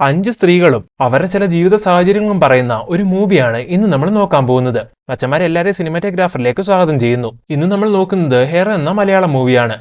അഞ്ച് സ്ത്രീകളും അവരുടെ ചില ജീവിത സാഹചര്യങ്ങളും പറയുന്ന ഒരു മൂവിയാണ് ഇന്ന് നമ്മൾ നോക്കാൻ പോകുന്നത്. മച്ചന്മാരെല്ലാവരെയും സിനിമാറ്റോഗ്രാഫറിലേക്ക് സ്വാഗതം ചെയ്യുന്നു. ഇന്ന് നമ്മൾ നോക്കുന്നത് ഹെയർ എന്ന മലയാളം മൂവിയാണ്.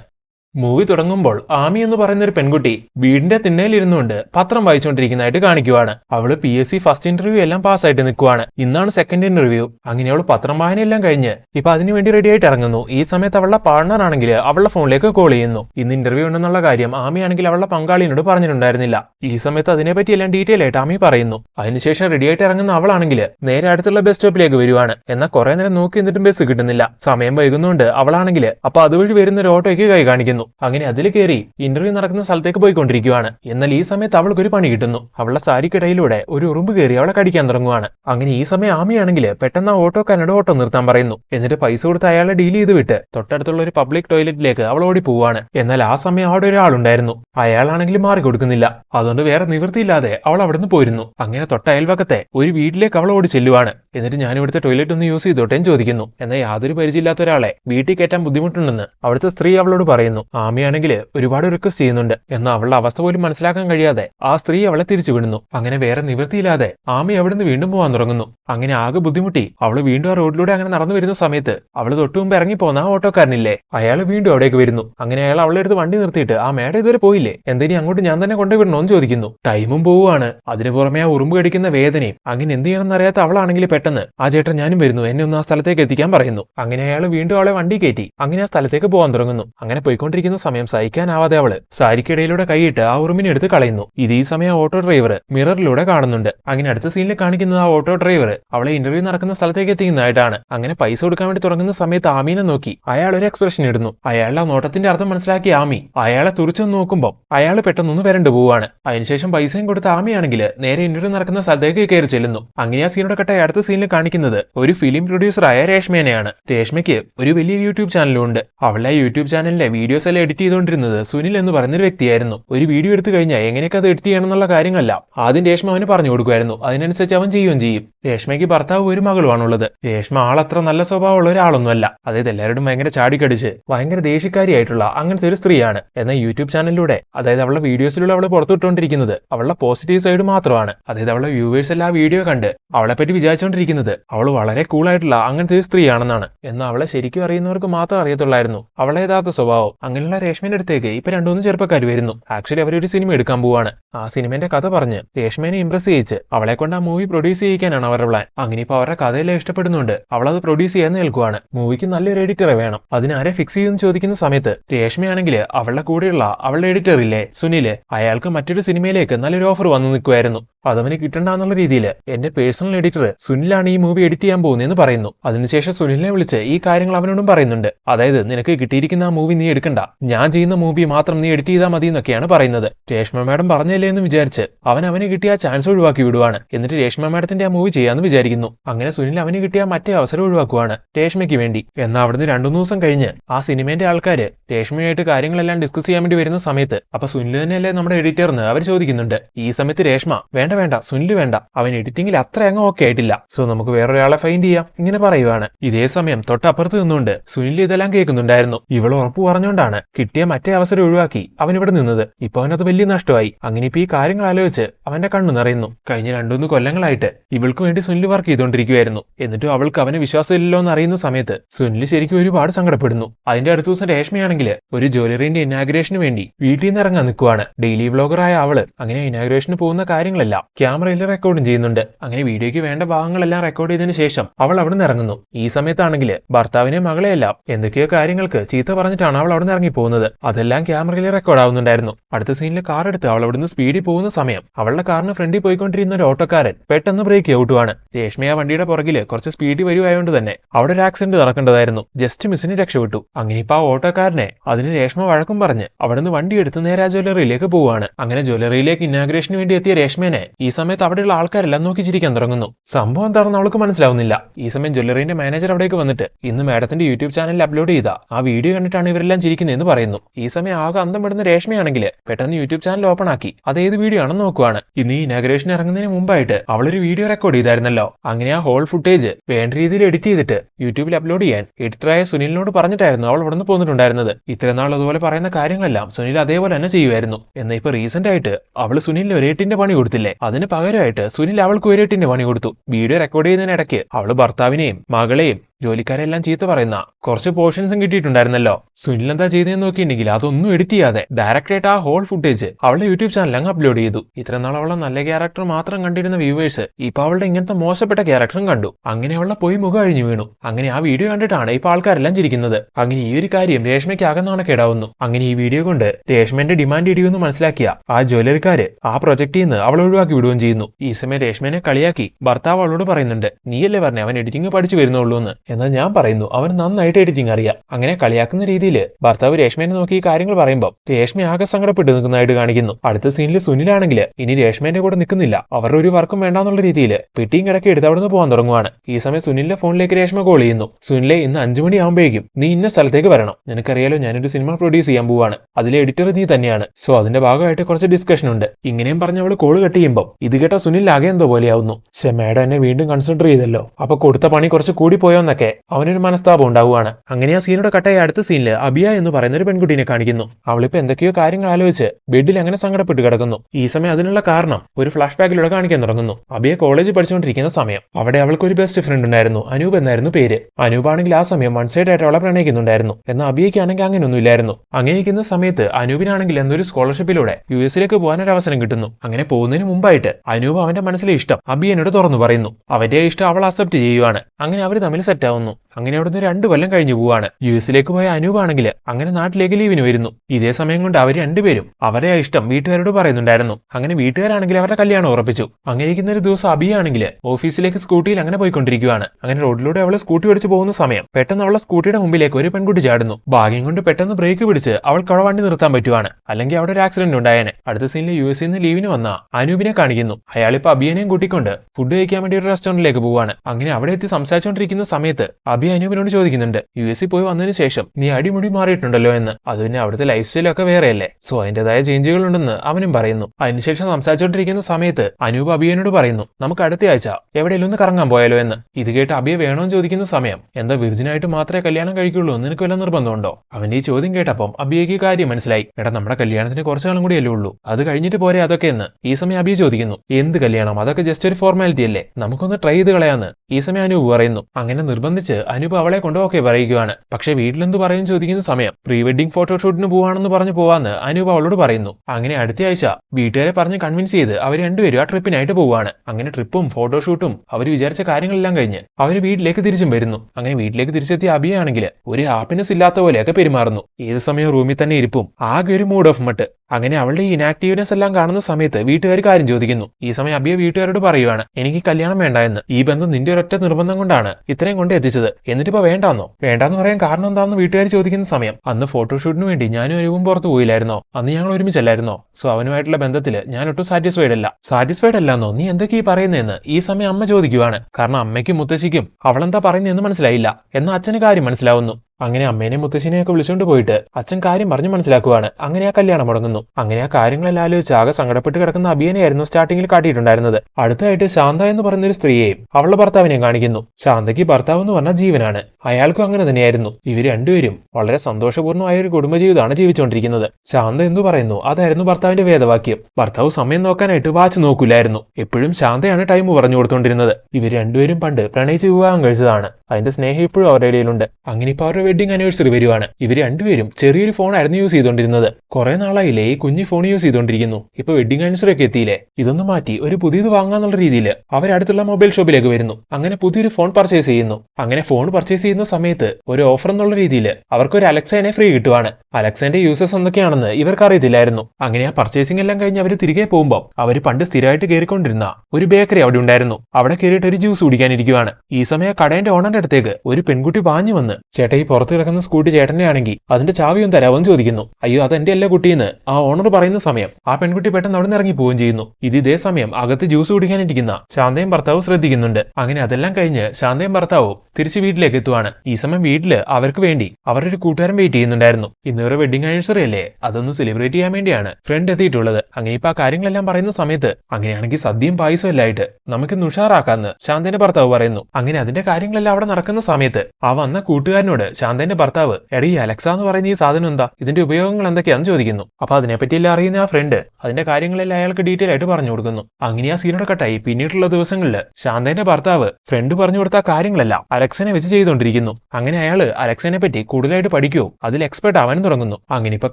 മൂവി തുടങ്ങുമ്പോൾ ആമി എന്ന് പറയുന്ന ഒരു പെൺകുട്ടി വീടിന്റെ തിണ്ണയിലിരുന്നുകൊണ്ട് പത്രം വായിച്ചുകൊണ്ടിരിക്കുന്നതായിട്ട് കാണിക്കുവാണ്. അവൾ P S C first interview എല്ലാം പാസ്സായിട്ട് നിൽക്കുവാണ്. ഇന്നാണ് സെക്കൻഡ് ഇന്റർവ്യൂ അങ്ങനെ അവൾ പത്രം വായനയെല്ലാം കഴിഞ്ഞ് ഇപ്പൊ അതിനുവേണ്ടി റെഡി ആയിട്ട് ഇറങ്ങുന്നു. ഈ സമയത്ത് അവളുടെ പാർട്ണർ ആണെങ്കിൽ അവളുടെ ഫോണിലേക്ക് കോൾ ചെയ്യുന്നു. ഇന്ന് ഇന്റർവ്യൂ ഉണ്ടെന്നുള്ള കാര്യം ആമി ആണെങ്കിൽ അവളുടെ പങ്കാളിയോട് പറഞ്ഞിട്ടുണ്ടായിരുന്നില്ല. ഈ സമയത്ത് അതിനെപ്പറ്റി എല്ലാം ഡീറ്റെയിൽ ആയിട്ട് ആമി പറയുന്നു. അതിനുശേഷം റെഡി ആയിട്ട് ഇറങ്ങുന്ന അവളാണെങ്കിൽ നേരെ അടുത്തുള്ള ബസ് സ്റ്റോപ്പിലേക്ക് വരുവാണ്. എന്നാൽ കുറെ നേരം നോക്കി എന്നിട്ടും ബസ് കിട്ടുന്നില്ല. സമയം വൈകുന്നുണ്ട്. അവളാണെങ്കിൽ അപ്പൊ അതുവഴി വരുന്ന ഒരു ഓട്ടോയ്ക്ക് കൈ കാണിക്കുന്നു. അങ്ങനെ അതിൽ കയറി ഇന്റർവ്യൂ നടക്കുന്ന സ്ഥലത്തേക്ക് പോയിക്കൊണ്ടിരിക്കുകയാണ് എന്നാൽ ഈ സമയത്ത് അവൾക്ക് ഒരു പണി കിട്ടുന്നു. അവളുടെ സാരിക്കിടയിലൂടെ ഒരു ഉറുമ്പ് കയറി അവളെ കടിക്കാൻ തുടങ്ങുവാണ്. അങ്ങനെ ഈ സമയം ആമയാണെങ്കിൽ പെട്ടെന്ന് ആ ഓട്ടോക്കാരനോട് ഓട്ടോ നിർത്താൻ പറയുന്നു. എന്നിട്ട് പൈസ കൊടുത്ത് അയാളെ ഡീൽ ചെയ്ത് വിട്ട് തൊട്ടടുത്തുള്ള ഒരു പബ്ലിക് ടോയ്ലറ്റിലേക്ക് അവൾ ഓടി പോവാണ് എന്നാൽ ആ സമയം അവിടെ ഒരാളുണ്ടായിരുന്നു. അയാളാണെങ്കിൽ മാറി കൊടുക്കുന്നില്ല. അതുകൊണ്ട് വേറെ നിവൃത്തിയില്ലാതെ അവൾ അവിടുന്ന് പോയിരുന്നു അങ്ങനെ തൊട്ട അയൽവക്കത്തെ ഒരു വീട്ടിലേക്ക് അവൾ ഓടി ചെല്ലുവാണ്. എന്നിട്ട് ഞാൻ ഇവിടുത്തെ ടോയ്ലറ്റ് ഒന്ന് യൂസ് ചെയ്തോട്ടേന്ന് ചോദിക്കുന്നു. എന്നാൽ യാതൊരു പരിചയമില്ലാത്ത ഒരാളെ വീട്ടിൽ കയറ്റാൻ ബുദ്ധിമുട്ടുണ്ടെന്ന് അവിടുത്തെ സ്ത്രീ അവളോട് പറയുന്നു. ആമിയാണെങ്കിൽ ഒരുപാട് റിക്വസ്റ്റ് ചെയ്യുന്നുണ്ട് എന്ന് അവളുടെ അവസ്ഥ പോലും മനസ്സിലാക്കാൻ കഴിയാതെ ആ സ്ത്രീ അവളെ തിരിച്ചുവിടുന്നു അങ്ങനെ വേറെ നിവൃത്തിയില്ലാതെ ആമി അവിടുന്ന് വീണ്ടും പോകാൻ തുടങ്ങുന്നു. അങ്ങനെ ആകെ ബുദ്ധിമുട്ടി. അവൾ വീണ്ടും ആ റോഡിലൂടെ അങ്ങനെ നടന്നു വരുന്ന സമയത്ത് അവൾ തൊട്ടു മുമ്പ് ഇറങ്ങി പോന്ന ആ ഓട്ടോക്കാരനില്ലേ? അയാൾ വീണ്ടും അവിടേക്ക് വരുന്നു. അങ്ങനെ അയാൾ അവളുടെ അടുത്ത് വണ്ടി നിർത്തിയിട്ട് ആ മേഡം ഇതുവരെ പോയില്ലേ? എന്തിനി അങ്ങോട്ട് ഞാൻ തന്നെ കൊണ്ടുവിടണോന്ന് ചോദിക്കുന്നു. ടൈമും പോവുകയാണ് അതിനു പുറമെ ആ ഉറുമ്പ് കടിക്കുന്ന വേദനയും അങ്ങനെ എന്ത് ചെയ്യണമെന്ന് എന്നറിയാത്ത അവളാണെങ്കിൽ പെട്ടെന്ന് ആ ചേട്ടൻ ഞാനും വരുന്നു. എന്നെ ഒന്ന് ആ സ്ഥലത്തേക്ക് എത്തിക്കാൻ പറയുന്നു. അങ്ങനെ അയാൾ വീണ്ടും അവളെ വണ്ടി കയറ്റി അങ്ങനെ ആ സ്ഥലത്തേക്ക് പോകാൻ തുടങ്ങുന്നു. അങ്ങനെ പോയിക്കൊണ്ടിരിക്കുന്ന സമയം സഹിക്കാനാവാതെ അവൾ സാരിക്കിടയിലൂടെ കൈയിട്ട് ആ ഉറുമിനെ എടുത്ത് കളയുന്നു. ഇത് ഈ സമയം ഓട്ടോ ഡ്രൈവർ മിററിലൂടെ കാണുന്നുണ്ട്. അങ്ങനെ അടുത്ത സീനിൽ കാണിക്കുന്നത് ആ ഓട്ടോ ഡ്രൈവർ അവളെ ഇന്റർവ്യൂ നടക്കുന്ന സ്ഥലത്തേക്ക് എത്തിക്കുന്നതായിട്ടാണ്. അങ്ങനെ പൈസ കൊടുക്കാൻ വേണ്ടി തുടങ്ങുന്ന സമയത്ത് ആമീനെ നോക്കി. അയാൾ ഒരു എക്സ്പ്രഷൻ ഇടുന്നു. അയാളുടെ നോട്ടത്തിന്റെ അർത്ഥം മനസ്സിലാക്കി ആമി. അയാളെ തുറിച്ചൊന്ന് നോക്കുമ്പോൾ അയാൾ പെട്ടെന്നൊന്ന് വരണ്ടു പോവാണ് അതിനുശേഷം പൈസയും കൊടുത്ത ആമിയാണെങ്കിൽ നേരെ ഇന്റർവ്യൂ നടക്കുന്ന സ്ഥലത്തേക്ക് കയറി ചെല്ലുന്നു. അങ്ങനെ ആ സീനോടെ കട്ട അടുത്ത സീനിൽ കാണിക്കുന്നത് ഒരു ഫിലിം പ്രൊഡ്യൂസറായ രേഷ്മേനെയാണ്. രേഷ്മയ്ക്ക് ഒരു വലിയ യൂട്യൂബ് ചാനലും ഉണ്ട്. അവളുടെ യൂട്യൂബ് ചാനലിലെ വീഡിയോസ് എല്ലാം എഡിറ്റ് ചെയ്തുകൊണ്ടിരുന്നത് സുനിൽ എന്ന് ഒരു വ്യക്തിയായിരുന്നു. ഒരു വീഡിയോ എടുത്തു കഴിഞ്ഞാൽ എങ്ങനെയൊക്കെ അത് എഡിറ്റ് ചെയ്യണം എന്നുള്ള കാര്യങ്ങളല്ല. ആദ്യം രേഷ്മ അവന് പറഞ്ഞു കൊടുക്കുമായിരുന്നു അതിനനുസരിച്ച് അവൻ ചെയ്യുകയും ചെയ്യും. രേഷ്മയ്ക്ക് ഭർത്താവ് ഒരു മകളുമാണുള്ളത്. രേഷ്മ ആളത്ര നല്ല സ്വഭാവമുള്ള ഒരാളൊന്നുമല്ല. അതായത് എല്ലാവരോടും ഭയങ്കര ചാടിക്കടിച്ച് ഭയങ്കര ദേഷ്യക്കാരിയായിട്ടുള്ള അങ്ങനത്തെ ഒരു സ്ത്രീയാണ്. എന്നാൽ യൂട്യൂബ് ചാനലിലൂടെ അതായത് അവളുടെ വീഡിയോസിലൂടെ അവൾ പുറത്തുവിട്ടുകൊണ്ടിരിക്കുന്നത് അവളുടെ പോസിറ്റീവ് സൈഡ് മാത്രമാണ്. അതായത് അവളുടെ വ്യൂവേഴ്സ് എല്ലാ വീഡിയോ കണ്ട് അവളെപ്പറ്റി പറ്റി വിചാരിച്ചുകൊണ്ടിരിക്കുന്നത് അവൾ വളരെ കൂളായിട്ടുള്ള അങ്ങനത്തെ ഒരു സ്ത്രീയാണെന്നാണ്. എന്നാൽ അവളെ ശരിക്കും അറിയുന്നവർക്ക് മാത്രം അറിയത്തുള്ളായിരുന്നു. അവളെ യഥാർത്ഥ സ്വഭാവം അങ്ങനെയുള്ള രേഷ്മേന്റെ അടുത്തേക്ക് ഇപ്പൊ രണ്ടുമൂന്ന് ചെറുപ്പക്കാർ വരുന്നു. ആക്ച്വലി അവരൊരു സിനിമ എടുക്കാൻ പോവാണ്. ആ സിനിമന്റെ കഥ പറഞ്ഞ് രേഷ്മേനെ ഇംപ്രസ് ചെയ്യിച്ച് അവളെ കൊണ്ട് ആ മൂവി പ്രൊഡ്യൂസ് ചെയ്യിക്കാനാണ് അവരുടെ പ്ലാൻ അങ്ങനെ ഇപ്പൊ അവരുടെ കഥയെല്ലാം ഇഷ്ടപ്പെടുന്നുണ്ട്. അവൾ അത് പ്രൊഡ്യൂസ് ചെയ്യാൻ നിൽക്കുവാണ്. മൂവിക്ക് നല്ലൊരു എഡിറ്ററെ വേണം. അതിനാരെ ഫിക്സ് ചെയ്യുമെന്ന് ചോദിക്കുന്ന സമയത്ത് രേഷ്മയാണെങ്കിൽ അവളുടെ കൂടെയുള്ള അവളുടെ എഡിറ്റർ ഇല്ലേ സുനിൽ അയാൾക്ക് മറ്റൊരു സിനിമയിലേക്ക് നല്ലൊരു ഓഫർ വന്നു നിൽക്കുമായിരുന്നു അതവന് കിട്ടണ്ടെന്നുള്ള രീതിയിൽ എന്റെ പേഴ്സണൽ എഡിറ്റർ സുനിലാണ് ഈ മൂവി എഡിറ്റ് ചെയ്യാൻ പോകുന്നതെന്ന് പറയുന്നു. അതിനുശേഷം സുനിലിനെ വിളിച്ച് ഈ കാര്യങ്ങൾ അവനോടും പറയുന്നുണ്ട്. അതായത് നിനക്ക് കിട്ടിയിരിക്കുന്ന ആ മൂവി നീ എടുക്കണ്ട. ഞാൻ ചെയ്യുന്ന മൂവി മാത്രം നീ എഡിറ്റ് ചെയ്താൽ മതി എന്നൊക്കെയാണ് പറയുന്നത്. രേഷ്മ മാഡം പറഞ്ഞല്ലേ എന്ന് വിചാരിച്ച് അവൻ അവന് കിട്ടിയ ചാൻസ് ഒഴിവാക്കി വിടുവാണ്. എന്നിട്ട് രേഷ്മ മാഡത്തിന്റെ ആ മൂവി ചെയ്യാന്ന് വിചാരിക്കുന്നു. അങ്ങനെ സുനിൽ അവന് കിട്ടിയ മറ്റേ അവസരം ഒഴിവാക്കുവാണ് രേഷ്മയ്ക്ക് വേണ്ടി. എന്നാൽ അവിടുന്ന് രണ്ടു ദിവസം കഴിഞ്ഞ് ആ സിനിമേന്റെ ആൾക്കാര് രേഷ്മയായിട്ട് കാര്യങ്ങളെല്ലാം ഡിസ്കസ് ചെയ്യാൻ വേണ്ടി വരുന്ന സമയത്ത് അപ്പൊ സുനിൽ തന്നെയല്ലേ നമ്മുടെ എഡിറ്റർ എന്ന് അവർ ചോദിക്കുന്നുണ്ട്. ഈ സമയത്ത് രേഷ്മ വേണ്ട വേണ്ട സുനിൽ വേണ്ട. അവൻ എഡിറ്റിംഗിൽ അത്ര അങ്ങ് ഓക്കെ ആയിട്ടില്ല. സോ നമുക്ക് വേറൊരാളെ ഫൈൻഡ് ചെയ്യാം. ഇങ്ങനെ പറയുവാണ്. ഇതേ സമയം തൊട്ടപ്പുറത്ത് നിന്നുകൊണ്ട് സുനിൽ ഇതെല്ലാം കേൾക്കുന്നുണ്ടായിരുന്നു. ഇവൾ ഉറപ്പ് പറഞ്ഞുകൊണ്ടാണ് കിട്ടിയ മറ്റേ അവസരം ഒഴിവാക്കി അവൻ ഇവിടെ നിന്നത്. ഇപ്പൊ അവനത് വലിയ നഷ്ടമായി. അങ്ങനെ ഇപ്പൊ ഈ കാര്യങ്ങൾ ആലോചിച്ച് അവന്റെ കണ്ണു നിറയുന്നു. കഴിഞ്ഞ രണ്ടുമൂന്ന് കൊല്ലങ്ങളായിട്ട് ഇവൾക്ക് വേണ്ടി സുനിൽ വർക്ക് ചെയ്തുകൊണ്ടിരിക്കുകയായിരുന്നു എന്നിട്ടും അവൾക്ക് അവന് വിശ്വാസമില്ലല്ലോ എന്ന് അറിയുന്ന സമയത്ത് സുനിൽ ശരിക്കും ഒരുപാട് സങ്കടപ്പെടുന്നു. അതിന്റെ അടുത്ത ദിവസം രേഷ്മയാണെങ്കിൽ ഒരു ജ്വല്ലറിന്റെ ഇനാഗ്രേഷന് വേണ്ടി വീട്ടിൽ നിന്ന് ഇറങ്ങാൻ നിൽക്കുവാണ്. ഡെയിലി വ്ളോഗറായ അവൾ അങ്ങനെ ഇനാഗ്രേഷന് പോകുന്ന കാര്യങ്ങളെല്ലാം ക്യാമറയിൽ റെക്കോർഡും ചെയ്യുന്നുണ്ട്. അങ്ങനെ വീഡിയോയ്ക്ക് വേണ്ട ഭാഗങ്ങളെല്ലാം റെക്കോർഡ് ചെയ്തതിനു ശേഷം അവൾ അവിടെ നിന്ന് ഇറങ്ങുന്നു. ഈ സമയത്താണെങ്കിൽ ഭർത്താവിനെ മകളെയെല്ലാം എന്തൊക്കെയോ കാര്യങ്ങൾക്ക് ചീത്ത പറഞ്ഞിട്ടാണ് അവൾ അവിടെ നിന്ന് ഇറങ്ങി പോകുന്നത്. അതെല്ലാം ക്യാമറയിൽ റെക്കോർഡ് ആവുന്നുണ്ടായിരുന്നു. അടുത്ത സീനിൽ കാർ എടുത്ത് അവൾ അവിടുന്ന് സ്പീഡിൽ പോകുന്ന സമയം. അവളുടെ കാറിന് ഫ്രണ്ടിൽ പോയിക്കൊണ്ടിരുന്ന ഒരു ഓട്ടോക്കാരൻ പെട്ടെന്ന് ബ്രേക്ക് ഔട്ടുമാണ് രേഷ്മ ആ വണ്ടിയുടെ പുറകിൽ കുറച്ച് സ്പീഡിൽ വരുവായതുകൊണ്ട് തന്നെ അവിടെ ഒരു ആക്സിഡന്റ് നടക്കേണ്ടതായിരുന്നു. ജസ്റ്റ് മിസ്സിന് രക്ഷപ്പെട്ടു. അങ്ങനെ ഇപ്പൊ ആ ഓട്ടോക്കാരനെ അതിന് രേഷ്മ വഴക്കും പറഞ്ഞ് അവിടുന്ന് വണ്ടി എടുത്ത് നേരെ ആ ജ്വല്ലറിയിലേക്ക് പോവുകയാണ് അങ്ങനെ ജ്വല്ലറിയിലേക്ക് ഇനാഗ്രേഷന് വേണ്ടി എത്തിയ രേഷ്മേനെ ഈ സമയത്ത് അവിടെയുള്ള ആൾക്കാരെല്ലാം നോക്കി ചിരിക്കാൻ തുടങ്ങുന്നു. സംഭവം എന്താണെന്ന് അവൾക്ക് മനസ്സിലാവുന്നില്ല. ഈ സമയം ജ്വല്ലറിന്റെ മാനേജർ അവിടേക്ക് വന്നിട്ട് ഇന്ന് മാഡത്തിന്റെ യൂട്യൂബ് ചാനലിൽ അപ്ലോഡ് ചെയ്ത ആ വീഡിയോ കണ്ടിട്ടാണ് ഇവരെല്ലാം ചിരിക്കുന്നതെന്ന് പറയുന്നു. ഈ സമയം ആകെ അന്തം വിടുന്ന രേഷ്മയാണെങ്കിൽ പെട്ടെന്ന് യൂട്യൂബ് ചാനൽ ഓപ്പൺ ആക്കി. അതേത് വീഡിയോ ആണെന്ന് നോക്കുവാണ്. ഇന്ന് ഈ ഇനാഗ്രേഷൻ ഇറങ്ങുന്നതിന് മുമ്പായിട്ട് അവളൊരു വീഡിയോ റെക്കോർഡ് ചെയ്തായിരുന്നല്ലോ. അങ്ങനെ ആ ഹോൾ ഫുട്ടേജ് വേണ്ട രീതിയിൽ എഡിറ്റ് ചെയ്തിട്ട് യൂട്യൂബിൽ അപ്ലോഡ് ചെയ്യാൻ എഡിറ്ററായ സുനിലിനോട് പറഞ്ഞിട്ടായിരുന്നു അവൾ ഇവിടുന്ന് പോന്നിട്ടുണ്ടായിരുന്നത്. ഇത്ര നാൾ അതുപോലെ പറയുന്ന കാര്യങ്ങളെല്ലാം സുനിൽ അതേപോലെ തന്നെ ചെയ്യുമായിരുന്നു. എന്നാൽ ഇപ്പൊ റീസെന്റ് ആയിട്ട് അവൾ സുനിലിന് ഒരേട്ടിന്റെ പണി കൊടുത്തില്ലേ? അതിന് പകരമായിട്ട് സുനിൽ അവൾക്ക് ഒരേട്ടിന്റെ പണി കൊടുത്തു. വീഡിയോ റെക്കോർഡ് ചെയ്യുന്നതിനിടയ്ക്ക് അവൾ ഭർത്താവിനെയും മകളെയും ജോലിക്കാരെല്ലാം ചീത്ത പറയുന്ന കുറച്ച് പോർഷൻസും കിട്ടിയിട്ടുണ്ടായിരുന്നല്ലോ. സുനിൽ എന്താ ചെയ്തതെന്ന് നോക്കിയിട്ടുണ്ടെങ്കിൽ അതൊന്നും എഡിറ്റ് ചെയ്യാതെ ഡയറക്റ്റ് ആയിട്ട് ആ ഹോൾ ഫുട്ടേജ് അവളുടെ യൂട്യൂബ് ചാനൽ അങ്ങ് അപ്ലോഡ് ചെയ്തു. ഇത്ര നാൾ അവളെ നല്ല ക്യാരക്ടർ മാത്രം കണ്ടിരുന്ന വ്യൂവേഴ്സ് ഇപ്പൊ അവളുടെ ഇങ്ങനത്തെ മോശപ്പെട്ട ക്യാരക്ടറും കണ്ടു. അങ്ങനെ അവളെ പോയി മുഖം അഴിഞ്ഞു വീണു. അങ്ങനെ ആ വീഡിയോ കണ്ടിട്ടാണ് ഇപ്പൊ ആൾക്കാരെല്ലാം ചിരിക്കുന്നത്. അങ്ങനെ ഈ ഒരു കാര്യം രേഷ്മയ്ക്ക് ആകെ കേടാവുന്നു അങ്ങനെ ഈ വീഡിയോ കൊണ്ട് രേഷ്മന്റെ ഡിമാൻഡ് ഇടിയുമെന്ന് മനസ്സിലാക്കിയ ആ ജ്വല്ലറിക്കാര് ആ പ്രൊജക്റ്റിൽ നിന്ന് അവളെ ഒഴിവാക്കി വിടുകയും ചെയ്യുന്നു. ഈ സമയം രേഷ്മനെ കളിയാക്കി ഭർത്താവ് അവളോട് പറയുന്നുണ്ട് നീയല്ലേ പറഞ്ഞേ അവൻ എഡിറ്റിംഗ് പഠിച്ചു വരുന്നുള്ളൂ എന്ന് എന്നാൽ ഞാൻ പറയുന്നു. അവൻ നന്നായിട്ട് എഡിറ്റിംഗ് അറിയാം. അങ്ങനെ കളിയാക്കുന്ന രീതിയിൽ ഭർത്താവ് രേഷ്മേനെ നോക്കി ഈ കാര്യങ്ങൾ പറയുമ്പോൾ രേഷ്മ ആകെ സങ്കടപ്പെട്ട് നിൽക്കുന്നതായിട്ട് കാണിക്കുന്നു. അടുത്ത സീനിൽ സുനിലാണെങ്കിൽ ഇനി രേഷ്മേന്റെ കൂടെ നിൽക്കുന്നില്ല അവരുടെ ഒരു വർക്കും വേണ്ടാന്നുള്ള രീതിയിൽ പെട്ടിയും കിടക്കി എടുത്ത് നിന്ന് പോകാൻ തുടങ്ങുവാണ്. ഈ സമയം സുനിലിന്റെ ഫോണിലേക്ക് രേഷ്മ കോൾ ചെയ്യുന്നു. സുനിലെ ഇന്ന് അഞ്ചു മണി ആകുമ്പോഴേക്കും നീ ഇന്ന സ്ഥലത്തേക്ക് വരണം. നിനക്കറിയാലോ ഞാനൊരു സിനിമ പ്രൊഡ്യൂസ് ചെയ്യാൻ പോവാണ്. അതിലെ എഡിറ്റർ നീ തന്നെയാണ്. സോ അതിന്റെ ഭാഗമായിട്ട് കുറച്ച് ഡിസ്കഷൻ ഉണ്ട്. ഇങ്ങനെയും പറഞ്ഞ് അവൾ കോൾ കട്ട് ചെയ്യുമ്പോൾ ഇത് കേട്ട സുനിൽ ആകെ എന്തോ പോലെയാവുന്നു. മാഡം എന്നെ വീണ്ടും കൺസിഡർ ചെയ്തല്ലോ. അപ്പൊ കൊടുത്ത പണി കുറച്ച് കൂടി പോയോന്നൊക്കെ അവനൊരു മനസ്താപം ഉണ്ടാവുകയാണ്. അങ്ങനെ ആ സീനോട് കട്ടയായ അടുത്ത സീനിൽ അബിയ എന്ന് പറയുന്ന ഒരു പെൺകുട്ടിയെ കാണിക്കുന്നു. അവളിപ്പോ എന്തൊക്കെയോ കാര്യങ്ങൾ ആലോചിച്ച് ബെഡിൽ അങ്ങനെ സങ്കടപ്പെട്ട് കിടക്കുന്നു. ഈ സമയം അതിനുള്ള കാരണം ഒരു ഫ്ലാഷ് ബാക്കിലൂടെ കാണിക്കാൻ തുടങ്ങുന്നു. അബിയ കോളേജിൽ പഠിച്ചുകൊണ്ടിരിക്കുന്ന സമയം. അവിടെ അവൾക്ക് ഒരു ബെസ്റ്റ് ഫ്രണ്ട് ഉണ്ടായിരുന്നു. അനൂപ് എന്നായിരുന്നു പേര്. അനൂപ് ആണെങ്കിൽ ആ സമയം വൺ സൈഡ് ആയിട്ട് അവളെ പ്രണയിക്കുന്നുണ്ടായിരുന്നു. എന്നാൽ അബിയയ്ക്കാണെങ്കിൽ അങ്ങനെയൊന്നും ഇല്ലായിരുന്നു. അങ്ങനെ ഇരിക്കുന്ന സമയത്ത് അനൂപിനാണെങ്കിൽ എന്നൊരു സ്കോളർഷിപ്പിലൂടെ യു എസിലേക്ക് പോകാൻ ഒരു അവസരം കിട്ടുന്നു. അങ്ങനെ പോകുന്നതിന് മുമ്പായിട്ട് അനൂപ് അവന്റെ മനസ്സിലെ ഇഷ്ടം അബിയനോട് തുറന്നു പറയുന്നു. അവന്റെ ഇഷ്ടം അവൾ അക്സെപ്റ്റ് ചെയ്യുവാണ്. അങ്ങനെ അവർ തമ്മിൽ സെറ്റ് ആവുന്നു അങ്ങനെ അവിടുന്ന് രണ്ടു കൊല്ലം കഴിഞ്ഞു പോവാണ്. യു എസിലേക്ക് പോയ അനൂപാണെങ്കിൽ അങ്ങനെ നാട്ടിലേക്ക് ലീവിന് വരുന്നു. ഇതേ സമയം കൊണ്ട് അവർ രണ്ടുപേരും അവരെ ഇഷ്ടം വീട്ടുകാരോട് പറയുന്നുണ്ടായിരുന്നു. അങ്ങനെ വീട്ടുകാരാണെങ്കിൽ അവരുടെ കല്യാണം ഉറപ്പിച്ചു. അങ്ങനെ ഇരിക്കുന്ന ഒരു ദിവസം അബിയാണെങ്കിൽ ഓഫീസിലേക്ക് സ്കൂട്ടിയിൽ അങ്ങനെ പോയിക്കൊണ്ടിരിക്കുകയാണ് അങ്ങനെ റോഡിലൂടെ അവളെ സ്കൂട്ടി ഓടിച്ചു പോകുന്ന സമയം പെട്ടെന്ന് അവളെ സ്കൂട്ടിയുടെ മുമ്പിലേക്ക് ഒരു പെൺകുട്ടി ചാടുന്നു. ഭാഗ്യം കൊണ്ട് പെട്ടെന്ന് ബ്രേക്ക് പിടിച്ച് അവൾക്ക് അവളെ വണ്ടി നിർത്താൻ പറ്റുവാണ്. അല്ലെങ്കിൽ അവിടെ ഒരു ആക്സിഡന്റ് ഉണ്ടായേനെ. അടുത്ത സീനിൽ യു എസിൽ നിന്ന് ലീവിന് വന്ന അനൂപിനെ കാണിക്കുന്നു. അയാളിപ്പോ അബിയനെയും കൂട്ടിക്കൊണ്ട് ഫുഡ് കഴിക്കാൻ വേണ്ടി ഒരു റെസ്റ്റോറന്റിലേക്ക് പോവാണ്. അങ്ങനെ അവിടെ എത്തി സംസാരിച്ചുകൊണ്ടിരിക്കുന്ന സമയത്ത് അബി അനൂപിനോട് ചോദിക്കുന്നുണ്ട് യു എസിൽ പോയി വന്നതിന് ശേഷം നീ അടിമുടി മാറിയിട്ടുണ്ടല്ലോ എന്ന്. അത് പിന്നെ അവിടുത്തെ ലൈഫ് സ്റ്റൈലൊക്കെ വേറെയല്ലേ? സോ അതിന്റേതായ ചേഞ്ചുകൾ ഉണ്ടെന്ന് അവനും പറയുന്നു. അതിനുശേഷം സംസാരിച്ചുകൊണ്ടിരിക്കുന്ന സമയത്ത് അനൂപ് അബിയനോട് പറയുന്നു നമുക്ക് അടുത്ത ആഴ്ച എവിടെയെങ്കിലും ഒന്ന് കറങ്ങാൻ പോയാലോ എന്ന്? ഇത് കേട്ട് അബിയെ വേണോന്ന് ചോദിക്കുന്ന സമയം എന്താ വിർജിനായിട്ട് മാത്രമേ കല്യാണം കഴിക്കുള്ളൂ നിനക്ക് വല്ല നിർബന്ധമുണ്ടോ? അവന്റെ ഈ ചോദ്യം കേട്ടപ്പം അബിയയ്ക്ക് കാര്യം മനസ്സിലായി. എടാ നമ്മുടെ കല്യാണത്തിന് കുറച്ചു കാലം കൂടിയല്ലേ ഉള്ളൂ. അത് കഴിഞ്ഞിട്ട് പോരെ അതൊക്കെ എന്ന്. ഈ സമയം അബിയെ ചോദിക്കുന്നു എന്ത് കല്യാണം? അതൊക്കെ ജസ്റ്റ് ഒരു ഫോർമാലിറ്റി അല്ലേ? നമുക്കൊന്ന് ട്രൈ ചെയ്ത് കളയാന്ന്. ഈ സമയം അനൂപ് പറയുന്നു അങ്ങനെ നിർബന്ധിച്ച് അനൂപ് അവളെ കൊണ്ട് ഓക്കെ പറയുകയാണ്. പക്ഷെ വീട്ടിലെന്ത് പറയും ചോദിക്കുന്ന സമയം. പ്രീ ഫോട്ടോഷൂട്ടിന് പോവാണെന്ന് പറഞ്ഞു പോവാന്ന് അനൂപ് അവളോട് പറയുന്നു. അങ്ങനെ അടുത്ത ആഴ്ച വീട്ടുകാരെ പറഞ്ഞ് കൺവിൻസ് ചെയ്ത് അവർ രണ്ടുപേരും ആ ട്രിപ്പിനായിട്ട് പോവാണ്. അങ്ങനെ ട്രിപ്പും ഫോട്ടോഷൂട്ടും അവർ വിചാരിച്ച കാര്യങ്ങളെല്ലാം കഴിഞ്ഞ് അവർ വീട്ടിലേക്ക് തിരിച്ചും വരുന്നു. അങ്ങനെ വീട്ടിലേക്ക് തിരിച്ചെത്തിയ അഭിയാണെങ്കിൽ ഒരു ഹാപ്പിനെസ് ഇല്ലാത്ത പോലെയൊക്കെ പെരുമാറുന്നു. ഏത് സമയം റൂമിൽ തന്നെ ഇരിപ്പും ആകെ ഒരു മൂഡ് ഓഫ് മട്ട്. അങ്ങനെ അവളുടെ ഈ ഇനാക്റ്റീവ്നെസ് എല്ലാം കാണുന്ന സമയത്ത് വീട്ടുകാർ കാര്യം ചോദിക്കുന്നു. ഈ സമയം അബിയെ വീട്ടുകാരോട് പറയുവാണ് എനിക്ക് കല്യാണം വേണ്ട എന്ന്. ഈ ബന്ധം നിന്റെ ഒരൊറ്റ നിർബന്ധം കൊണ്ടാണ് ഇത്രയും കൊണ്ട് എത്തിച്ചത്. എന്നിട്ടിപ്പോ വേണ്ടാന്നോ? വേണ്ടാന്ന് പറയാൻ കാരണം എന്താണെന്ന് വീട്ടുകാർ ചോദിക്കുന്ന സമയം. അന്ന് ഫോട്ടോഷൂട്ടിന് വേണ്ടി ഞാനും അരുവും പുറത്ത് പോയില്ലായിരുന്നോ? അന്ന് ഞങ്ങൾ ഒരുമിച്ചല്ലായിരുന്നോ? സോ അവനുമായിട്ടുള്ള ബന്ധത്തിൽ ഞാൻ ഒട്ടും സാറ്റിസ്ഫൈഡ് അല്ല. സാറ്റിസ്ഫൈഡ് അല്ലാന്നോ? നീ എന്തൊക്കെയാ പറയുന്നതെന്ന് ഈ സമയം അമ്മ ചോദിക്കുവാണ്. കാരണം അമ്മയ്ക്കും മുത്തശ്ശിക്കും അവളെന്താ പറയുന്നതെന്ന് മനസ്സിലായില്ല. എന്നാൽ അച്ഛന് കാര്യം മനസ്സിലാവുന്നു. അങ്ങനെ അമ്മേനെയും മുത്തശ്ശിനെയൊക്കെ വിളിച്ചുകൊണ്ട് പോയിട്ട് അച്ഛൻ കാര്യം പറഞ്ഞു മനസ്സിലാക്കുവാണ്. അങ്ങനെ ആ കല്യാണം മുടങ്ങുന്നു. അങ്ങനെ ആ കാര്യങ്ങളെല്ലാം ആലോചിച്ച് ആകെ സങ്കടപ്പെട്ട് കിടക്കുന്ന അഭിയനെയായിരുന്നു സ്റ്റാർട്ടിങ്ങിൽ കാട്ടിയിട്ടുണ്ടായിരുന്നത്. അടുത്തായിട്ട് ശാന്ത എന്ന് പറയുന്ന ഒരു സ്ത്രീയെയും അവളുടെ ഭർത്താവിനെയും കാണിക്കുന്നു. ശാന്തയ്ക്ക് ഭർത്താവ് എന്ന് പറഞ്ഞ ജീവനാണ്. അയാൾക്കും അങ്ങനെ തന്നെയായിരുന്നു. ഇവർ രണ്ടുപേരും വളരെ സന്തോഷപൂർണമായ ഒരു കുടുംബജീവിതമാണ് ജീവിച്ചുകൊണ്ടിരിക്കുന്നത്. ശാന്ത എന്ന് പറയുന്നു? അതായിരുന്നു ഭർത്താവിന്റെ വേദവാക്യം. ഭർത്താവ് സമയം നോക്കാനായിട്ട് വാച്ച് നോക്കൂലായിരുന്നു. എപ്പോഴും ശാന്തയാണ് ടൈം പറഞ്ഞു കൊടുത്തുകൊണ്ടിരുന്നത് ഇവർ രണ്ടുപേരും പണ്ട് പ്രണയിച്ച് വിവാഹം കഴിച്ചതാണ്. അതിന്റെ സ്നേഹം ഇപ്പോഴും അവരുടെ ഇടയിലുണ്ട്. അങ്ങനെ ഇപ്പൊ അവരുടെ വെഡിങ് ആനിവേഴ്സറി വരുവാണ്. ഇവർ രണ്ടുപേരും ചെറിയൊരു ഫോൺ ആയിരുന്നു യൂസ് ചെയ്തുകൊണ്ടിരുന്നത് കുറെ നാളായില്ലേ ഈ കുഞ്ഞു ഫോൺ യൂസ് ചെയ്തുകൊണ്ടിരിക്കുന്നു ഇപ്പൊ വെഡിങ് ആനിവേഴ്സറി ഒക്കെ എത്തിയില്ലേ? ഇതൊന്നും മാറ്റി ഒരു പുതിയത് വാങ്ങാന്നുള്ള രീതിയിൽ അവരടുത്തുള്ള മൊബൈൽ ഷോപ്പിലേക്ക് വരുന്നു. അങ്ങനെ പുതിയൊരു ഫോൺ പർച്ചേസ് ചെയ്യുന്നു. അങ്ങനെ ഫോൺ പർച്ചേസ് ചെയ്യുന്ന സമയത്ത് ഒരു ഓഫർ എന്നുള്ള രീതിയിൽ അവർക്ക് ഒരു അലക്സേനെ ഫ്രീ കിട്ടുവാണ്. അലക്സേന്റെ യൂസേഴ്സ് എന്തൊക്കെയാണെന്ന് ഇവർക്ക് അറിയത്തില്ലായിരുന്നു അങ്ങനെ ആ പർച്ചേസിംഗ് എല്ലാം കഴിഞ്ഞ് അവർ തിരികെ പോകുമ്പോൾ അവർ പണ്ട് സ്ഥിരമായിട്ട് കയറിക്കൊണ്ടിരുന്ന ഒരു ബേക്കറി അവിടെ ഉണ്ടായിരുന്നു. അവിടെ കയറിയിട്ട് ഒരു ജ്യൂസ് കുടിക്കാനിരിക്കുവാണ്. ഈ സമയം കടയുടെ ഓണറിന്റെ അടുത്തേക്ക് ഒരു പെൺകുട്ടി പാഞ്ഞു വന്ന് ചേട്ടാ ഈ പുറത്ത് കിടക്കുന്ന സ്കൂട്ടി ചേട്ടന്റെ ആണെങ്കിൽ അതിന്റെ ചാവിയും തരാമെന്ന് ചോദിക്കുന്നു. അയ്യോ അത് എന്റെ അല്ല കുട്ടിയെന്ന് ആ ഓണർ പറയുന്ന സമയം. ആ പെൺകുട്ടി പെട്ടെന്ന് അവിടെ ഇറങ്ങി പോവുകയും ചെയ്യുന്നു. ഇത് ഇതേ സമയം അകത്ത് ജ്യൂസ് കുടിക്കാനിരിക്കുന്ന ശാന്തയും ഭർത്താവും ശ്രദ്ധിക്കുന്നുണ്ട്. അങ്ങനെ അതെല്ലാം കഴിഞ്ഞ് ശാന്തയും ഭർത്താവും തിരിച്ച് വീട്ടിലേക്ക് എത്തുവാണ്. ഈ സമയം വീട്ടിൽ അവർക്ക് വേണ്ടി അവരുടെ ഒരു കൂട്ടുകാരൻ വെയിറ്റ് ചെയ്യുന്നുണ്ടായിരുന്നു. ഇന്ന് ഒരു വെഡിങ് ആനിവേഴ്സറി അല്ലേ? അതൊന്ന് സെലിബ്രേറ്റ് ചെയ്യാൻ വേണ്ടിയാണ് ഫ്രണ്ട് എത്തിയിട്ടുള്ളത്. അങ്ങനെ ഇപ്പൊ ആ കാര്യങ്ങളെല്ലാം പറയുന്ന സമയത്ത് അങ്ങനെയാണെങ്കിൽ സദ്യയും പായസവും എല്ലായിട്ട് നമുക്ക് നുഷാറാക്കാന്ന് ശാന്തന്റെ ഭർത്താവ് പറയുന്നു. അങ്ങനെ അതിന്റെ കാര്യങ്ങളെല്ലാം അവിടെ നടക്കുന്ന സമയത്ത് ആ വന്ന കൂട്ടുകാരനോട് ശാന്തന്റെ ഭർത്താവ് എടീ അലക്സ എന്ന് പറയുന്ന ഈ സാധനം എന്താ? ഇതിന്റെ ഉപയോഗങ്ങൾ എന്തൊക്കെയാണെന്ന് ചോദിക്കുന്നു. അപ്പൊ അതിനെപ്പറ്റിയെല്ലാം അറിയുന്ന ആ ഫ്രണ്ട് അതിന്റെ കാര്യങ്ങളെല്ലാം അയാൾക്ക് ഡീറ്റെയിൽ ആയിട്ട് പറഞ്ഞു കൊടുക്കുന്നു. അങ്ങനെ ആ സീനോടെ കട്ടായി പിന്നീടുള്ള ദിവസങ്ങളിൽ ശാന്തന്റെ ഭർത്താവ് ഫ്രണ്ട് പറഞ്ഞു കൊടുത്ത കാര്യങ്ങളെല്ലാം അലക്സനെ വെച്ച് ചെയ്തുകൊണ്ടിരിക്കുന്നു. അങ്ങനെ അയാൾ അലക്സനെ പറ്റി കൂടുതലായിട്ട് പഠിക്കുകയോ അതിൽ എക്സ്പെർട്ട് ആവാനും തുടങ്ങുന്നു. അങ്ങനെ ഇപ്പൊ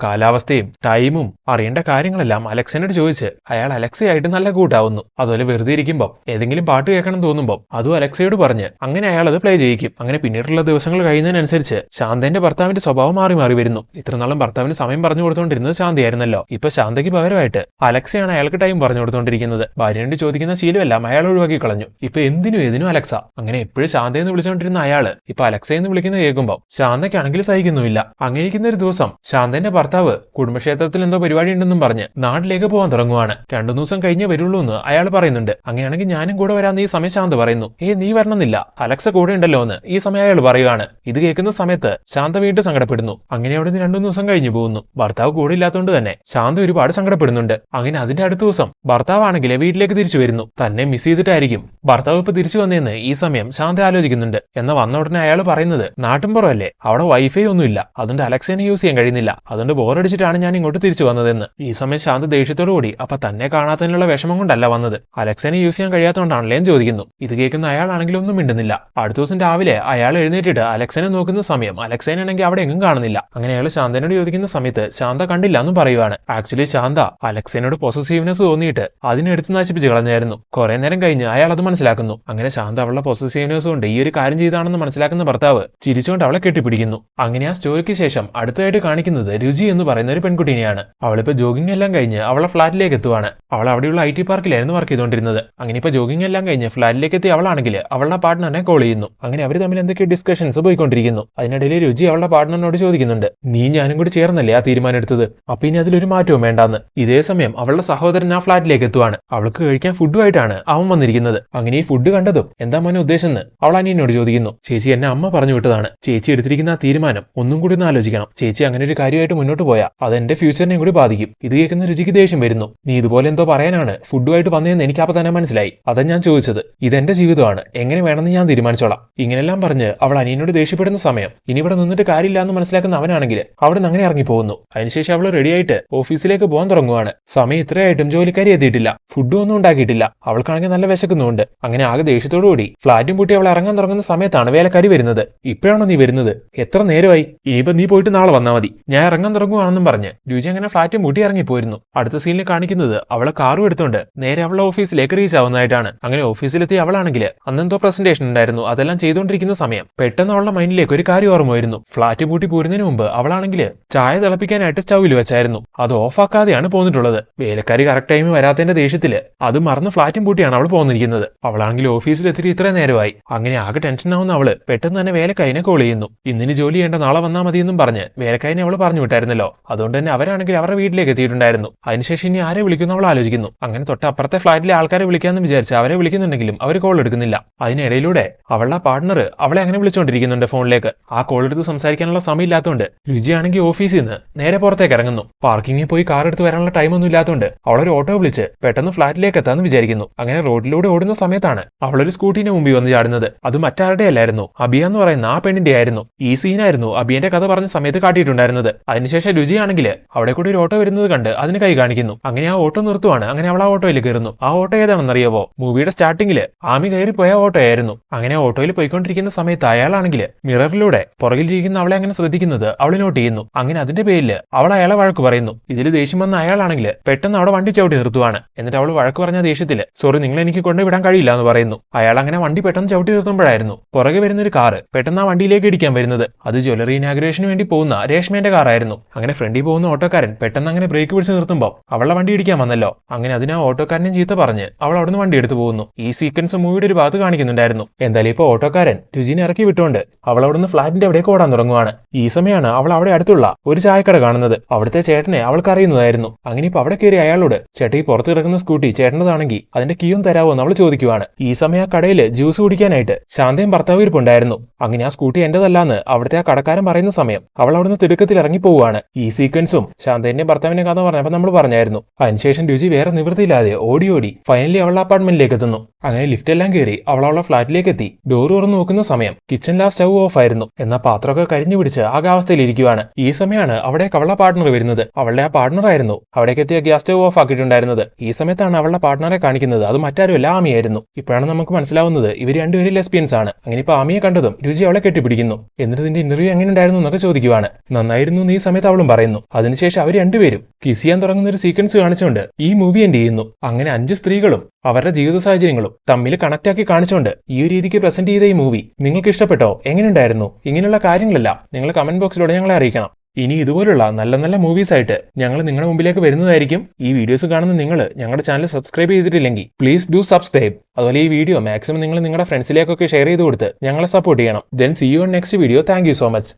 കാലാവസ്ഥയും ടൈമും അറിയേണ്ട കാര്യങ്ങളെല്ലാം അലക്സനോട് ചോദിച്ച് അയാൾ അലക്സയായിട്ട് നല്ല കൂട്ടാവുന്നു. അതുപോലെ വെറുതെ ഇരിക്കുമ്പോൾ ഏതെങ്കിലും പാട്ട് കേൾക്കണം തോന്നുമ്പോൾ അതും അലക്സയോട് പറഞ്ഞ് അങ്ങനെ അയാൾ അത് പ്ലേ ചെയ്യിക്കും. അങ്ങനെ പിന്നീടുള്ള ദിവസങ്ങൾ കഴിയുന്നതിനനുസരിച്ച് ശാന്തന്റെ ഭർത്താവിന്റെ സ്വഭാവം മാറി മാറി വരുന്നു. ഇത്രനാളും ഭർത്താവിന് സമയം പറഞ്ഞു കൊടുത്തുകൊണ്ടിരുന്നത് ശാന്തയായിരുന്നല്ലോ. ഇപ്പൊ ശാന്തയ്ക്ക് പകരമായിട്ട് അലക്സയാണ് അയാൾക്ക് ടൈം പറഞ്ഞു കൊടുത്തുകൊണ്ടിരിക്കുന്നത്. ഭാര്യയോട് ചോദിക്കുന്ന ശീലമെല്ലാം അയാൾ ഒഴിവാക്കി കളഞ്ഞു. ഇപ്പൊ എന്തിനും ഏതിനും അലക്സ. അങ്ങനെ എപ്പോഴും ശാന്തയെന്ന് വിളിച്ചുകൊണ്ടിരുന്ന അയാൾ ഇപ്പൊ അലക്സ എന്ന് വിളിക്കുന്നത് കേൾക്കുമ്പോൾ ശാന്തയ്ക്കാണെങ്കിൽ സഹിക്കുന്നുമില്ല. അങ്ങനെ ഇരിക്കുന്ന ഒരു ദിവസം ശാന്തന്റെ ഭർത്താവ് കുടുംബക്ഷേത്രത്തിൽ എന്തോ പരിപാടി ഉണ്ടെന്നും പറഞ്ഞ് നാട്ടിലേക്ക് പോകാൻ തുടങ്ങുവാണ്. രണ്ടു ദിവസം കഴിഞ്ഞേ വരുള്ളൂ എന്ന് അയാൾ പറയുന്നുണ്ട്. അങ്ങനെയാണെങ്കിൽ ഞാനും കൂടെ വരാമെന്ന് ഈ സമയം ശാന്ത പറയുന്നു. ഏ നീ വരണമെന്നില്ല. അലക്സ കൂടെ ഉണ്ടല്ലോ എന്ന് ഈ സമയം അയാൾ പറയുകയാണ് ഇത് കേൾക്കുന്ന സമയത്ത് ശാന്ത വീണ്ടും സങ്കടപ്പെടുന്നു. അങ്ങനെ അവിടെ നിന്ന് രണ്ടു ദിവസം കഴിഞ്ഞു പോകുന്നു. ഭർത്താവ് കൂടെ ഇല്ലാത്തതുകൊണ്ട് തന്നെ ശാന്ത ഒരുപാട് സങ്കടപ്പെടുന്നുണ്ട്. അങ്ങനെ അതിന്റെ അടുത്ത ദിവസം ഭർത്താവാണെങ്കിൽ വീട്ടിലേക്ക് തിരിച്ചു വരുന്നു. തന്നെ മിസ് ചെയ്തിട്ടായിരിക്കും. ഭർത്താവ് ഇപ്പൊ തിരിച്ചു വന്നതെന്ന് ഈ സമയം ശാന്ത ആലോചിക്കുന്നുണ്ട്. എന്ന വന്ന ഉടനെ അയാൾ പറയുന്നത് നാട്ടിൻപുറമല്ലേ അവിടെ വൈഫൈ ഒന്നുമില്ല. അതുകൊണ്ട് അലക്സേനെ യൂസ് ചെയ്യാൻ കഴിയുന്നില്ല. അതുകൊണ്ട് ബോറടിച്ചിട്ടാണ് ഞാൻ ഇങ്ങോട്ട് തിരിച്ചു വന്നതെന്ന്. ഈ സമയം ശാന്ത ദേഷ്യത്തോടു കൂടി അപ്പൊ തന്നെ കാണാത്തതിനുള്ള വിഷമം കൊണ്ടല്ല വന്നത്. അലക്സേനെ യൂസ് ചെയ്യാൻ കഴിയാത്തതുകൊണ്ടാണല്ലേ ചോദിക്കുന്നു. ഇത് കേൾക്കുന്ന അയാളാണെങ്കിൽ ഒന്നും മിണ്ടുന്നില്ല. അടുത്ത ദിവസം രാവിലെ അയാൾ എഴുന്നേറ്റിട്ട് അലക്സനെ നോക്കുന്ന സമയം. അലക്സേനാണെങ്കിൽ അവിടെ എങ്ങും കാണുന്നില്ല. അങ്ങനെ അയാൾ ശാന്തനോട് ചോദിക്കുന്ന സമയത്ത് ശാന്ത കണ്ടില്ല എന്ന് പറയുവാണ്. ആക്ച്വലി ശാന്ത അലക്സേനോട് പൊസസീവ്നെസ് തോന്നിയിട്ട് അതിനെടുത്ത് നശിപ്പിച്ച് കളഞ്ഞായിരുന്നു. കുറെ നേരം കഴിഞ്ഞ് അയാൾ അത് മനസ്സിലാക്കുന്നു. അങ്ങനെ ശാന്ത അവളുടെ പൊസസീവ്നെസ് കൊണ്ട് ഈ ഒരു കാര്യം ചെയ്താണെന്ന് മനസ്സിലാക്കുന്ന ഭർത്താവ് ചിരിച്ചുകൊണ്ട് അവളെ കെട്ടിപ്പിടിക്കുന്നു. അങ്ങനെ ആ സ്റ്റോറിക്ക് ശേഷം അടുത്തതായിട്ട് കാണിക്കുന്നത് രുചി എന്ന് പറയുന്ന ഒരു പെൺകുട്ടീനെയാണ്. അവളിപ്പോ ജോഗിംഗ് എല്ലാം കഴിഞ്ഞ് അവളെ ഫ്ലാറ്റിലേക്ക് എത്തുവാണ്. അവൾ അവിടെയുള്ള ഐ ടി പാർക്കിലായിരുന്നു വർക്ക് ചെയ്തുകൊണ്ടിരുന്നത്. അങ്ങനെ ഇപ്പൊ ജോഗിംഗ് എല്ലാം കഴിഞ്ഞ് ഫ്ലാറ്റിലേക്ക് എത്തി അവളാണെങ്കിൽ അവളുടെ പാർട്ട്ണറിനെ കോൾ ചെയ്യുന്നു. അങ്ങനെ അവർ തമ്മിൽ എന്തൊക്കെ ഡിസ്കഷൻസ് പോയിക്കൊണ്ടിരിക്കുന്നു. അതിനിടയിൽ രുചി അവളുടെ പാർട്ട്ണറിനോട് ചോദിക്കുന്നുണ്ട്. നീ ഞാനും കൂടി ചേർന്നല്ലേ ആ തീരുമാനം എടുത്തത്? അപ്പൊ ഇനി അതിലൊരു മാറ്റവും വേണ്ടാന്ന്. ഇതേ സമയം അവളുടെ സഹോദരൻ ആ ഫ്ളാറ്റിലേക്ക് എത്തുവാണ്. അവൾക്ക് കഴിക്കാൻ ഫുഡുമായിട്ടാണ് അവൻ വന്നിരിക്കുന്നത്. അങ്ങനെ ഈ ഫുഡ് കണ്ടതും എന്താ മോനെ ഉദ്ദേശം അവൾ അനിയനോട് ചോദിക്കുന്നു. ചേച്ചി എന്നെ അമ്മ പറഞ്ഞു വിട്ടതാണ്. ചേച്ചി എടുത്തിരിക്കുന്ന ആ തീരുമാനം ഒന്നും കൂടി ഒന്ന് ആലോചിക്കണം. ചേച്ചി അങ്ങനെ ഒരു കാര്യമായിട്ട് മുന്നോട്ട് പോയാൽ അത് എന്റെ ഫ്യൂച്ചറിനെയും കൂടി ബാധിക്കും. ഇത് കേൾക്കുന്ന രുചിക്ക് ദേഷ്യം വരുന്നു. നീ ഇതുപോലെ എന്തോ പറയാനാണ് ഫുഡുമായിട്ട് വന്നതെന്ന് എനിക്ക് അപ്പൊ തന്നെ മനസ്സിലായി. അതാ ഞാൻ ചോദിച്ചത്. ഇതെന്റെ ജീവിതമാണ്. എങ്ങനെ വേണമെന്ന് ഞാൻ തീരുമാനിച്ചോളാം. ഇങ്ങനെല്ലാം പറഞ്ഞ് അവൾ അനിയനോട് ദേഷ്യപ്പെടുന്ന സമയം ഇനി ഇവിടെ നിന്നിട്ട് കാര്യമില്ല എന്ന് മനസ്സിലാക്കുന്ന അവനാണെങ്കിൽ അവിടെ നിന്ന് അങ്ങനെ ഇറങ്ങി പോകുന്നു അതിനുശേഷം അവൾ റെഡിയായിട്ട് ഓഫീസിലേക്ക് പോകാൻ തുടങ്ങുവാണ്. സമയം ഇത്രയായിട്ടും ജോലിക്കാരി എത്തിയിട്ടില്ല. ഫുഡും ഒന്നും ഉണ്ടാക്കിയിട്ടില്ല. അവൾക്കാണെങ്കിൽ നല്ല വിശക്കുന്നുണ്ട് അങ്ങനെ ആകെ ദേഷ്യത്തോടു കൂടി ഫ്ളാറ്റും പൂട്ടി അവൾ ഇറങ്ങാൻ തുടങ്ങുന്ന സമയത്താണ് വേലക്കാരി വരുന്നത്. ഇപ്പോഴാണോ നീ വരുന്നത്? എത്ര നേരമായി? ഇനിയിപ്പോ നീ പോയിട്ട് നാളെ വന്നാൽ മതി. ഞാൻ ഇറങ്ങാൻ തുടങ്ങുവാണെന്നും പറഞ്ഞ് രുചി അങ്ങനെ ഫ്ളാറ്റും പൂട്ടി ഇറങ്ങിപ്പോയിരുന്നു. അടുത്ത സീനിൽ കാണിക്കുന്നത് അവളെ കാറും എടുത്തോണ്ട് നേരെ അവളെ ഓഫീസിലേക്ക് റീച്ച് ആവുന്നതായിട്ടാണ്. അങ്ങനെ ഓഫീസിലെത്തി അവളാണെങ്കിൽ അന്നെന്തോ പ്രസന്റേഷൻ ഉണ്ടായിരുന്നു. അതെല്ലാം ചെയ്തുകൊണ്ടിരിക്കുന്ന സമയം പെട്ടെന്ന് അവളുടെ മൈൻഡിലേക്ക് ഒരു കാര്യം ഓർമ്മ വരുന്നു ഫ്ളാറ്റ് പൂട്ടി പോരുന്നതിന് മുമ്പ് അവളാണെങ്കിൽ ചായ തിളപ്പിക്കാനായിട്ട് സ്റ്റൗവിൽ വെച്ചായിരുന്നു. അത് ഓഫാക്കാതെയാണ് പോന്നിട്ടുള്ളത്. വേലക്കാരി കറക്റ്റ് ടൈമിൽ വരാത്തതിന്റെ ദേഷ്യത്തിൽ അത് മറന്ന് ഫ്ളാറ്റും പൂട്ടിയാണ് അവൾ പോന്നിരിക്കുന്നത്. അവളാണെങ്കിൽ ഓഫീസിൽ എത്തിരി ഇത്ര നേരമായി. അങ്ങനെ ആകെ ടെൻഷൻ ആവുന്ന അവൾ പെട്ടെന്ന് തന്നെ വേലക്കായിനെ കോൾ ചെയ്യുന്നു. ഇന്നിന് ജോലി ചെയ്യേണ്ട നാളെ വന്നാൽ മതി എന്നും പറഞ്ഞ് വേലക്കായിനെ അവൾ പറഞ്ഞു വിട്ടായിരുന്നല്ലോ. അതുകൊണ്ട് തന്നെ അവരാണെങ്കിൽ അവരുടെ വീട്ടിലേക്ക് എത്തിയിട്ടുണ്ടായിരുന്നു. അതിനുശേഷം ഇനി ആരെ വിളിക്കുന്നു അവൾ ആലോചിക്കുന്നു. അങ്ങനെ തൊട്ട് അപ്പുറത്തെ ഫ്ളാറ്റിലെ ആൾക്കാരെ വിളിക്കാമെന്ന് വിചാരിച്ച് അവരെ വിളിക്കുന്നുണ്ടെങ്കിലും അവർ കോൾ എടുക്കുന്നില്ല. അതിനിടയിലൂടെ അവളുടെ പാർട്ണർ അവളെ അങ്ങനെ വിളിച്ചുകൊണ്ടിരിക്കുന്നുണ്ട് ഫോണിലേക്ക് കോൾ എടുത്ത് സംസാരിക്കാനുള്ള സമയമില്ലാത്തതുകൊണ്ട് രുചിയാണെങ്കിൽ ഓഫീസിൽ നിന്ന് നേരെ പുറത്തേക്ക് ഇറങ്ങുന്നു. പാർക്കിങ്ങിൽ പോയി കാർ എടുത്ത് വരാനുള്ള ടൈം ഒന്നും ഇല്ലാത്തതുകൊണ്ട് അവളൊരു ഓട്ടോ വിളിച്ച് പെട്ടെന്ന് ഫ്ളാറ്റിലേക്ക് എത്താന്ന് വിചാരിക്കുന്നു. അങ്ങനെ റോഡിലൂടെ ഓടുന്ന സമയത്താണ് അവളൊരു സ്കൂട്ടിന്റെ മുമ്പിൽ വന്ന് ചാടുന്നത്. അത് മറ്റാരുടെ അല്ലായിരുന്നു. അബിയ എന്ന് പറയുന്ന ആ പെണ്ണിന്റെ ആയിരുന്നു. ഈ സീനായിരുന്നു അബിയന്റെ കഥ പറഞ്ഞ സമയത്ത് കാട്ടിയിട്ടുണ്ടായിരുന്നത്. അതിനുശേഷം രുചിയാണെങ്കിൽ അവിടെ കൂടി ഒരു ഓട്ടോ വരുന്നത് കണ്ട് അതിന് കൈ കാണിക്കുന്നു. അങ്ങനെ ആ ഓട്ടോ നിർത്തുവാണ്. അങ്ങനെ അവൾ ആ ഓട്ടോയിൽ കയറുന്നു. ആ ഓട്ടോ ഏതാണെന്നറിയാവോ? മൂവിയുടെ സ്റ്റാർട്ടിങ്ങിൽ ആമി കയറി പോയ ഓട്ടോ ആയിരുന്നു അങ്ങനെ ഓട്ടോയിൽ പോയിക്കൊണ്ടിരിക്കുന്ന സമയത്ത് അയാളാണെങ്കിൽ മിററിലൂടെ പുറകിലിരിക്കുന്ന അവളെ അങ്ങനെ ശ്രദ്ധിക്കുന്നത് അവൾ നോട്ട് ചെയ്യുന്നു. അങ്ങനെ അതിന്റെ പേരിൽ അവൾ അയാളെ വഴക്ക് പറയുന്നു. ഇതിൽ ദേഷ്യം വന്ന അയാളാണെങ്കിൽ പെട്ടെന്ന് അവിടെ വണ്ടി ചവിട്ടി നിർത്തുവാണ്. എന്നിട്ട് അവൾ വഴക്ക് പറഞ്ഞ ദേഷ്യത്തിൽ സോറി നിങ്ങൾ എനിക്ക് കൊണ്ടുവിടാൻ കഴിയില്ല എന്ന് പറയുന്നു. അയാൾ അങ്ങനെ വണ്ടി പെട്ടെന്ന് ചവിട്ടി നിർത്തുമ്പോഴായിരുന്നു. പുറകെ വരുന്ന ഒരു കാറ് പെട്ടെന്ന് ആ വണ്ടിയിലേക്ക് ഇടിക്കാൻ വരുന്നത്. അത് ജ്വല്ലറി ഇനാഗ്രേഷന് വേണ്ടി പോകുന്ന രേഷ്മേന്റെ കാറായിരുന്നു. അങ്ങനെ ഫ്രണ്ടിൽ പോകുന്ന ഓട്ടോക്കാരൻ പെട്ടെന്ന് അങ്ങനെ ബ്രേക്ക് പിടിച്ച് നിർത്തുമ്പോൾ അവളെ വണ്ടി ഇടിക്കാൻ വന്നല്ലോ. അങ്ങനെ അതിന് ആ ഓട്ടോക്കാരനെ ചീത്ത പറഞ്ഞ് അവൾ അവിടുന്ന് വണ്ടി എടുത്തു പോകുന്നു. ഈ സീക്വൻസ് മൂവിയുടെ ഒരു ഭാഗത്ത് കാണിക്കുന്നുണ്ടായിരുന്നു. എന്തായാലും ഇപ്പൊ ഓട്ടോക്കാരൻ രുചിനെ ഇറക്കി വിട്ടുകൊണ്ട് അവൾ അവിടുന്ന് ഫ്ലാറ്റിന് ഫ്ലാറ്റിന്റെ അവിടേക്ക് ഓടാൻ തുടങ്ങുവാണ്. ഈ സമയമാണ് അവൾ അവിടെ അടുത്തുള്ള ഒരു ചായക്കട കാണുന്നത്. അവിടുത്തെ ചേട്ടനെ അവൾക്ക് അറിയുന്നതായിരുന്നു അങ്ങനെ ഇപ്പൊ അവിടെ കയറി അയാളോട് ചേട്ടൻ ഈ പുറത്ത് കിടക്കുന്ന സ്കൂട്ടി ചേട്ടനതാണെങ്കിൽ അതിന്റെ കീയും തരാവോ? എന്ന് അവൾ ചോദിക്കുവാണ്. ഈ സമയം ആ കടയിൽ ജ്യൂസ് കുടിക്കാനായിട്ട് ശാന്തയും ഭർത്താവ് ഇരിപ്പുണ്ടായിരുന്നു. അങ്ങനെ ആ സ്കൂട്ടി എന്റേതല്ലാന്ന് അവിടുത്തെ ആ കടക്കാരൻ പറയുന്ന സമയം അവൾ അവിടുന്ന് തിടുക്കത്തിൽ ഇറങ്ങി പോവുകയാണ്. ഈ സീക്വൻസും ശാന്തന്റെ ഭർത്താവിന്റെ കഥ പറഞ്ഞപ്പോൾ നമ്മൾ പറഞ്ഞായിരുന്നു. അതിനുശേഷം രുചി വേറെ നിവൃത്തിയില്ലാതെ ഓടി ഓടി ഫൈനലി അവളുടെ അപ്പാർട്ട്മെന്റിലേക്ക് എത്തുന്നു. അങ്ങനെ ലിഫ്റ്റ് എല്ലാം കയറി അവൾ അവളുടെ ഫ്ലാറ്റിലേക്ക് എത്തി ഡോർ തുറന്നു നോക്കുന്ന സമയം. കിച്ചൺ ലാസ്റ്റ് സ്റ്റവ് ഓഫ് ആയിരുന്നു. എന്നാൽ പാത്രമൊക്കെ കരിഞ്ഞു പിടിച്ച് ആകാവസ്ഥയിലിരിക്കുവാണ്. ഈ സമയമാണ് അവിടേക്ക് അവളുടെ പാർട്ണർ വരുന്നത്. അവളുടെ ആ പാർട്ട്ണർ ആയിരുന്നു അവിടേക്ക് എത്തിയ ഗ്യാസ് സ്റ്റവ് ഓഫ് ആക്കിയിട്ടുണ്ടായിരുന്നത്. ഈ സമയത്താണ് അവളുടെ പാർട്ണറെ കാണിക്കുന്നത്. അത് മറ്റാരും മറ്റാരുമല്ല ആമിയായിരുന്നു. ഇപ്പോഴാണ് നമുക്ക് മനസ്സിലാവുന്നത് ഇവർ രണ്ടുപേരും ലെസ്ബിയൻസ് ആണ്. അങ്ങനെ ഇപ്പൊ ആമിയെ കണ്ടതും രുചി അവളെ കെട്ടിപ്പിടിക്കുന്നു. എന്നിട്ട് നിന്റെ ഇന്റർവ്യൂ എങ്ങനെ ഉണ്ടായിരുന്നു എന്നൊക്കെ ചോദിക്കുവാണ്. നന്നായിരുന്നു എന്ന് ഈ സമയത്ത് അവളും പറയുന്നു. അതിനുശേഷം അവർ രണ്ടുപേരും കിസ് ചെയ്യാൻ തുടങ്ങുന്ന ഒരു സീക്വൻസ് കാണിച്ചുകൊണ്ട് ഈ മൂവി എൻഡ് ചെയ്യുന്നു. അങ്ങനെ അഞ്ച് സ്ത്രീകളും അവരുടെ ജീവിത സാഹചര്യങ്ങളും തമ്മിൽ കണക്ട് ആക്കി കാണിച്ചുകൊണ്ട് ഈ ഒരു രീതിക്ക് പ്രസന്റ് ചെയ്ത ഈ മൂവി നിങ്ങൾക്ക് ഇഷ്ടപ്പെട്ടോ എങ്ങനെയുണ്ടായിരുന്നു ഇങ്ങനെയുള്ള കാര്യങ്ങളെല്ലാം നിങ്ങൾ കമന്റ് ബോക്സിലൂടെ ഞങ്ങളെ അറിയിക്കണം. ഇനി ഇതുപോലുള്ള നല്ല നല്ല മൂവീസ് ആയിട്ട് ഞങ്ങൾ നിങ്ങളുടെ മുമ്പിലേക്ക് വരുന്നതായിരിക്കും. ഈ വീഡിയോസ് കാണുന്ന നിങ്ങൾ ഞങ്ങളുടെ ചാനൽ സബ്സ്ക്രൈബ് ചെയ്തിട്ടില്ലെങ്കിൽ പ്ലീസ് ഡു സബ്സ്ക്രൈബ് അതുപോലെ ഈ വീഡിയോ മാക്സിമം നിങ്ങൾ നിങ്ങളുടെ ഫ്രണ്ട്സിലേക്കൊക്കെ ഷെയർ ചെയ്ത് കൊടുത്ത് ഞങ്ങളെ സപ്പോർട്ട് ചെയ്യണം. Then see you next video thank so much